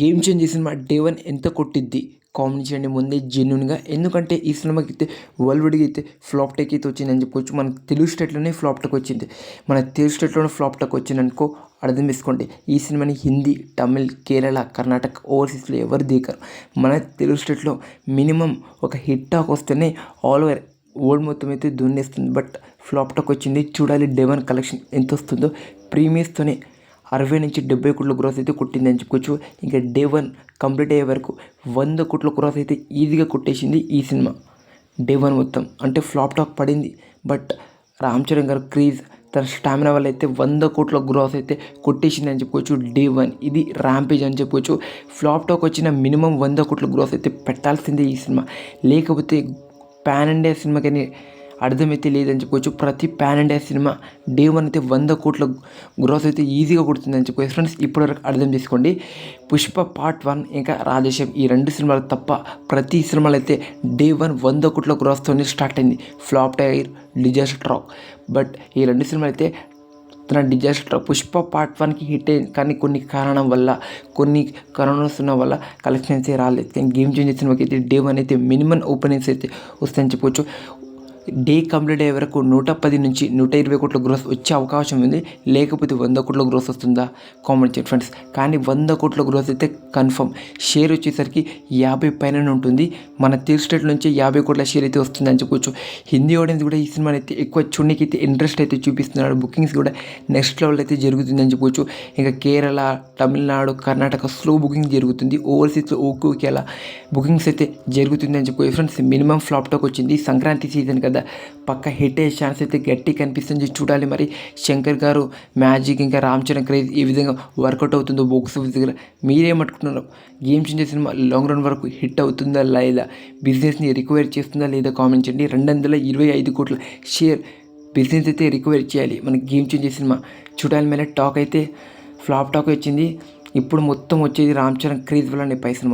Game change cinema day one ఎంత కొట్టిద్ది? Comment చేయండి. ముందే జెన్యున్గా ఎందుకంటే ఈ సినిమాకి అయితే వరల్డ్ అయితే ఫ్లాప్ టెక్ అయితే వచ్చిందని చెప్పుకోవచ్చు. మన తెలుగు స్టేట్లోనే ఫ్లాప్ టెక్ వచ్చింది. మన తెలుగు స్టేట్లోనే ఫ్లాప్ టెక్ వచ్చింది అనుకో అర్థం చేసుకోండి. ఈ సినిమాని హిందీ తమిళ్ కేరళ కర్ణాటక ఓవర్సీస్లో ఎవరు దిగారు మన తెలుగు స్టేట్లో మినిమం ఒక హిట్ టాక్ వస్తేనే ఆల్ ఓవర్ ఓల్డ్ మొత్తం అయితే దున్నేస్తుంది. బట్ ఫ్లాప్ టాక్ వచ్చింది. చూడాలి డే వన్ కలెక్షన్ ఎంత వస్తుందో ప్రీమియర్స్తోనే అరవై నుంచి డెబ్బై కోట్ల గ్రోత్ అయితే కొట్టిందని చెప్పుకోవచ్చు. ఇంకా డే వన్ కంప్లీట్ అయ్యే వరకు వంద కోట్ల గ్రోత్ అయితే ఈజీగా కొట్టేసింది ఈ సినిమా. డే వన్ మొత్తం. అంటే ఫ్లాప్ టాక్ పడింది. బట్ రామ్ చరణ్ గారు క్రీజ్ తన స్టామినా వల్ల అయితే వంద కోట్ల గ్రోత్ అయితే కొట్టేసింది అని చెప్పుకోవచ్చు డే వన్. ఇది ర్యాంపేజ్ అని చెప్పుకోవచ్చు. ఫ్లాప్ టాక్ వచ్చిన మినిమం వంద కోట్ల గ్రోత్ అయితే పెట్టాల్సిందే ఈ సినిమా. లేకపోతే పాన్ ఇండియా సినిమాకని అర్థమైతే లేదని చెప్పుకోవచ్చు ప్రతి pan India cinema day one అయితే వంద కోట్ల గ్రోత్ అయితే ఈజీగా కొడుతుందని చెప్పుకోవచ్చు ఫ్రెండ్స్ ఇప్పటివరకు అర్థం చేసుకోండి. పుష్ప పార్ట్ వన్ ఇంకా రాధేశ్యం ఈ రెండు సినిమాలు తప్ప ప్రతి సినిమాలు అయితే డే వన్ వంద కోట్ల గ్రోత్తో స్టార్ట్ అయింది. Flop tier disaster track but ఈ రెండు సినిమాలు అయితే తన డిజాస్టర్ పుష్ప పార్ట్ వన్కి హిట్ అయింది కానీ కొన్ని కారణం వల్ల కొన్ని కరోనాస్ ఉన్న వల్ల కలెక్షన్స్ రాలేదు. కానీ గేమ్ చేంజ్ సినిమాకి అయితే డే వన్ అయితే మినిమం ఓపెనింగ్స్ అయితే వస్తాయని చెప్పొచ్చు. డే కంప్లీట్ అయ్యే వరకు నూట పది నుంచి నూట ఇరవై కోట్ల గ్రోత్ వచ్చే అవకాశం ఉంది. లేకపోతే వంద కోట్ల గ్రోత్ వస్తుందా? కామెంట్ చేయండి ఫ్రెండ్స్. కానీ వంద కోట్ల గ్రోత్ అయితే కన్ఫర్మ్. షేర్ వచ్చేసరికి యాభై పైన ఉంటుంది. మన తెలుగు స్టేట్ నుంచి యాభై కోట్ల షేర్ అయితే వస్తుందని చెప్పొచ్చు. హిందీ ఆడియన్స్ కూడా ఈ సినిమాని అయితే ఎక్కువ చూడడానికి అయితే ఇంట్రెస్ట్ అయితే చూపిస్తున్నాడు బుకింగ్స్ కూడా నెక్స్ట్ లెవెల్ అయితే జరుగుతుందని చెప్పొచ్చు. ఇంకా కేరళ తమిళనాడు కర్ణాటక స్లో బుకింగ్ జరుగుతుంది. ఓవర్సీస్లో ఓకే అలా బుకింగ్స్ అయితే జరుగుతుందని చెప్పొచ్చు. ఫ్రెండ్స్ మినిమం ఫ్లాప్ టాక్ వచ్చింది. సంక్రాంతి సీజన్ కదా. పక్క హిట్ అయ్యే ఛాన్స్ అయితే గట్టి కనిపిస్తుంది. చూడాలి మరి. శంకర్ గారు మ్యాజిక్ ఇంకా రామ్ చరణ్ క్రేజ్ ఈ విధంగా వర్కౌట్ అవుతుందో బాక్స్ ఆఫీస్ దగ్గర మీరేమట్టుకుంటున్నారు game changer cinema long run వరకు హిట్ అవుతుందా లేదా? బిజినెస్ని రికవర్ చేస్తుందా లేదా కామెంట్ చేయండి. రెండు వందల ఇరవై ఐదు కోట్ల షేర్ బిజినెస్ అయితే రికవర్ చేయాలి. మన గేమ్ చేంజ్ సినిమా చూడాలి మేలే టాక్ అయితే ఫ్లాప్ టాక్ వచ్చింది. ఇప్పుడు మొత్తం వచ్చేది రామ్ చరణ్ క్రేజ్ వల్ల పై సినిమా.